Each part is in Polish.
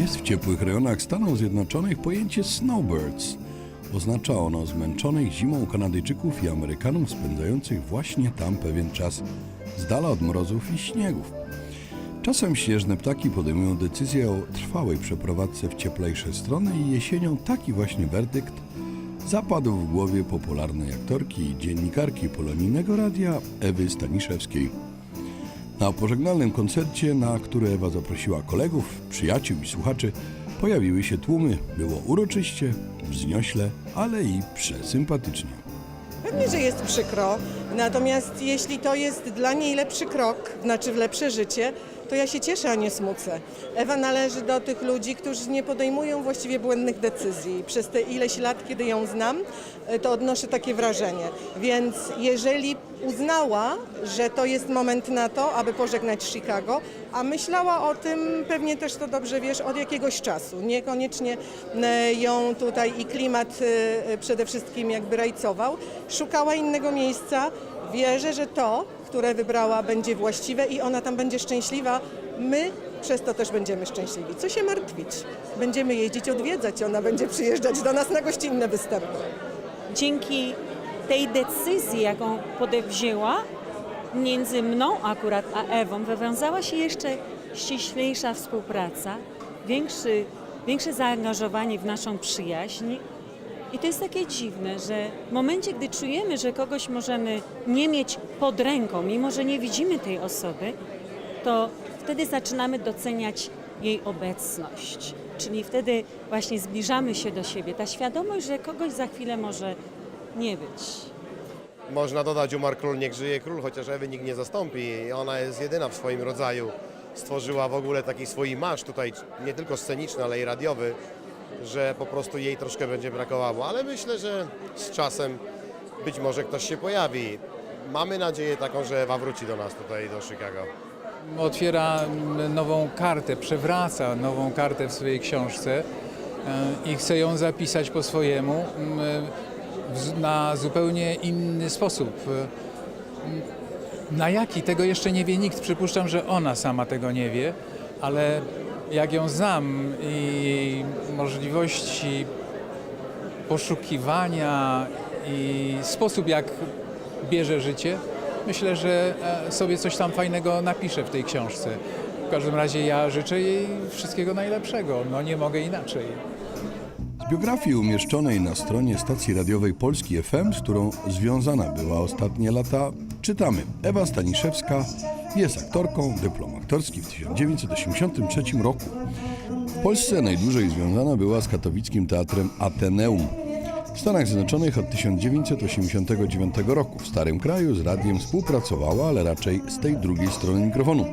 Jest w ciepłych rejonach Stanów Zjednoczonych pojęcie snowbirds. Oznacza ono zmęczonych zimą Kanadyjczyków i Amerykanów spędzających właśnie tam pewien czas z dala od mrozów i śniegów. Czasem śnieżne ptaki podejmują decyzję o trwałej przeprowadzce w cieplejsze strony i jesienią taki właśnie werdykt zapadł w głowie popularnej aktorki i dziennikarki polonijnego radia Ewy Staniszewskiej. Na pożegnalnym koncercie, na który Ewa zaprosiła kolegów, przyjaciół i słuchaczy, pojawiły się tłumy. Było uroczyście, wzniośle, ale i przesympatycznie. Pewnie, że jest przykro, natomiast jeśli to jest dla niej lepszy krok, znaczy w lepsze życie, to ja się cieszę, a nie smucę. Ewa należy do tych ludzi, którzy nie podejmują właściwie błędnych decyzji. Przez te ileś lat, kiedy ją znam, e, to odnoszę takie wrażenie. Więc jeżeli uznała, że to jest moment na to, aby pożegnać Chicago, a myślała o tym, pewnie też to dobrze wiesz, od jakiegoś czasu. Niekoniecznie e, ją tutaj i klimat e, przede wszystkim jakby rajcował. Szukała innego miejsca. Wierzę, że to, które wybrała, będzie właściwe i ona tam będzie szczęśliwa. My przez to też będziemy szczęśliwi. Co się martwić? Będziemy jeździć odwiedzać, ona będzie przyjeżdżać do nas na gościnne występy. dzięki tej decyzji, jaką podjęła między mną akurat a Ewą, wywiązała się jeszcze ściślejsza współpraca, większy, większe zaangażowanie w naszą przyjaźń. I to jest takie dziwne, że w momencie, gdy czujemy, że kogoś możemy nie mieć pod ręką, mimo że nie widzimy tej osoby, to wtedy zaczynamy doceniać jej obecność. Czyli wtedy właśnie zbliżamy się do siebie. Ta świadomość, że kogoś za chwilę może nie być. Można dodać umarł król, niech żyje król, chociaż Ewy nikt nie zastąpi. Ona jest jedyna w swoim rodzaju. Stworzyła w ogóle taki swój marsz tutaj, nie tylko sceniczny, ale i radiowy, że po prostu jej troszkę będzie brakowało. Ale myślę, że z czasem być może ktoś się pojawi. Mamy nadzieję taką, że Ewa wróci do nas tutaj, do Chicago. otwiera nową kartę, przewraca nową kartę w swojej książce e, i chce ją zapisać po swojemu mm, w- na zupełnie inny sposób. E, mm, Na jaki tego jeszcze nie wie nikt. Przypuszczam, że ona sama tego nie wie, ale jak ją znam i jej możliwości poszukiwania i sposób, jak bierze życie, myślę, że e, sobie coś tam fajnego napisze w tej książce. W każdym razie ja życzę jej wszystkiego najlepszego. No nie mogę inaczej. Z biografii umieszczonej na stronie stacji radiowej Polski FM, z którą związana była ostatnie lata, czytamy. Ewa Staniszewska jest aktorką, dyplom aktorski w 1983 roku. W Polsce najdłużej związana była z katowickim teatrem Ateneum. W Stanach Zjednoczonych od 1989 roku. W Starym Kraju z radiem współpracowała, ale raczej z tej drugiej strony mikrofonu.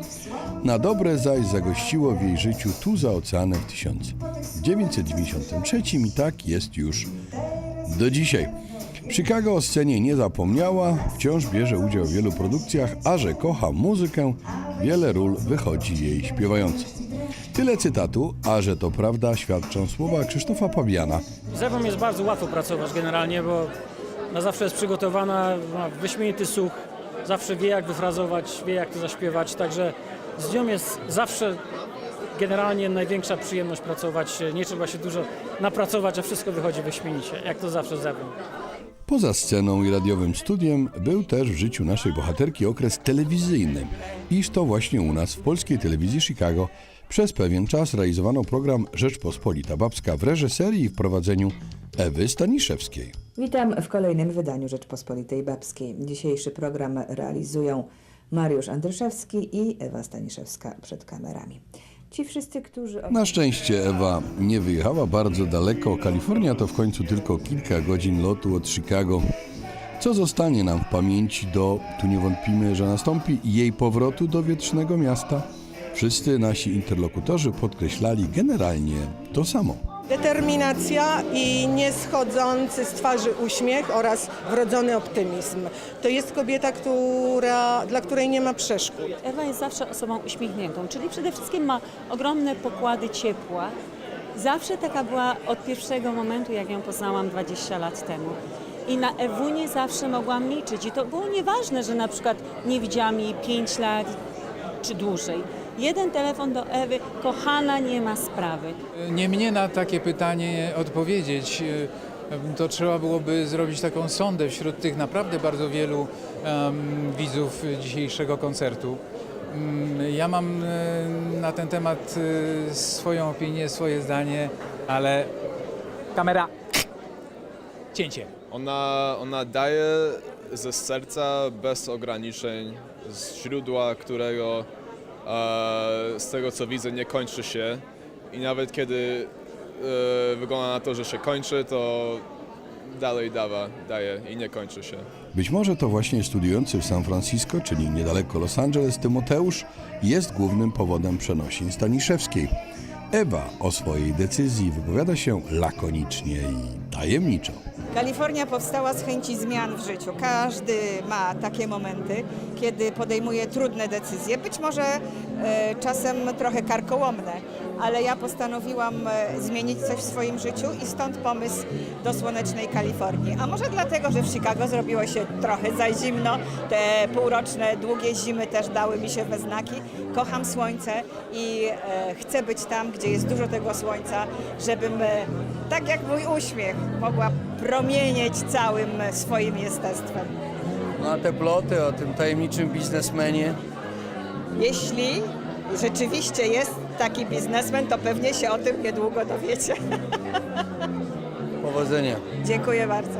Na dobre zaś zagościło w jej życiu tu za oceanem w 1993 i tak jest już do dzisiaj. Chicago o scenie nie zapomniała, wciąż bierze udział w wielu produkcjach, a że kocha muzykę, wiele ról wychodzi jej śpiewająco. Tyle cytatu, a że to prawda, świadczą słowa Krzysztofa Pabiana, Z Ewą jest bardzo łatwo pracować generalnie, bo ona zawsze jest przygotowana, ma wyśmienity słuch, zawsze wie jak wyfrazować, wie jak to zaśpiewać, także z nią jest zawsze generalnie największa przyjemność pracować, nie trzeba się dużo napracować, a wszystko wychodzi wyśmienicie, jak to zawsze z Ewą. Poza sceną i radiowym studiem był też w życiu naszej bohaterki okres telewizyjny. Iż to właśnie u nas w polskiej telewizji Chicago przez pewien czas realizowano program Rzeczpospolita Babska w reżyserii i w prowadzeniu Ewy Staniszewskiej. Witam w kolejnym wydaniu Rzeczpospolitej Babskiej. Dzisiejszy program realizują Mariusz Andryszewski i Ewa Staniszewska przed kamerami. Ci wszyscy, którzy... Na szczęście Ewa nie wyjechała bardzo daleko. Kalifornia to w końcu tylko kilka godzin lotu od Chicago. Co zostanie nam w pamięci do, tu nie wątpimy, że nastąpi jej powrotu do wietrznego miasta? Wszyscy nasi interlokutorzy podkreślali generalnie to samo. Determinacja i nieschodzący z twarzy uśmiech oraz wrodzony optymizm. To jest kobieta, która, dla której nie ma przeszkód. Ewa jest zawsze osobą uśmiechniętą, czyli przede wszystkim ma ogromne pokłady ciepła. Zawsze taka była od pierwszego momentu, jak ją poznałam 20 lat temu. I na Ewunię zawsze mogłam liczyć. I to było nieważne, że na przykład nie widziałam jej 5 lat czy dłużej. Jeden telefon do Ewy, kochana, nie ma sprawy. Nie mnie na takie pytanie odpowiedzieć. To trzeba byłoby zrobić taką sondę wśród tych naprawdę bardzo wielu em, widzów dzisiejszego koncertu. Mm, Ja mam e, na ten temat e, swoją opinię, swoje zdanie, ale kamera, cięcie. Ona, ona daje ze serca, bez ograniczeń, z źródła, którego e, z tego co widzę nie kończy się i nawet kiedy e, wygląda na to, że się kończy, to dalej dawa, daje i nie kończy się. Być może to właśnie studiujący w San Francisco, czyli niedaleko Los Angeles, Tymoteusz jest głównym powodem przenosin Staniszewskiej. Ewa o swojej decyzji wypowiada się lakonicznie i tajemniczo. Kalifornia powstała z chęci zmian w życiu. Każdy ma takie momenty, kiedy podejmuje trudne decyzje, być może e, czasem trochę karkołomne, ale ja postanowiłam e, zmienić coś w swoim życiu i stąd pomysł do słonecznej Kalifornii. A może dlatego, że w Chicago zrobiło się trochę za zimno, te półroczne, długie zimy też dały mi się we znaki. Kocham słońce i e, chcę być tam, gdzie jest dużo tego słońca, żebym, tak jak mój uśmiech, mogła promienieć całym swoim jestestwem. No a te ploty o tym tajemniczym biznesmenie, Jeśli rzeczywiście jest taki biznesmen, to pewnie się o tym niedługo dowiecie. powodzenia. Dziękuję bardzo.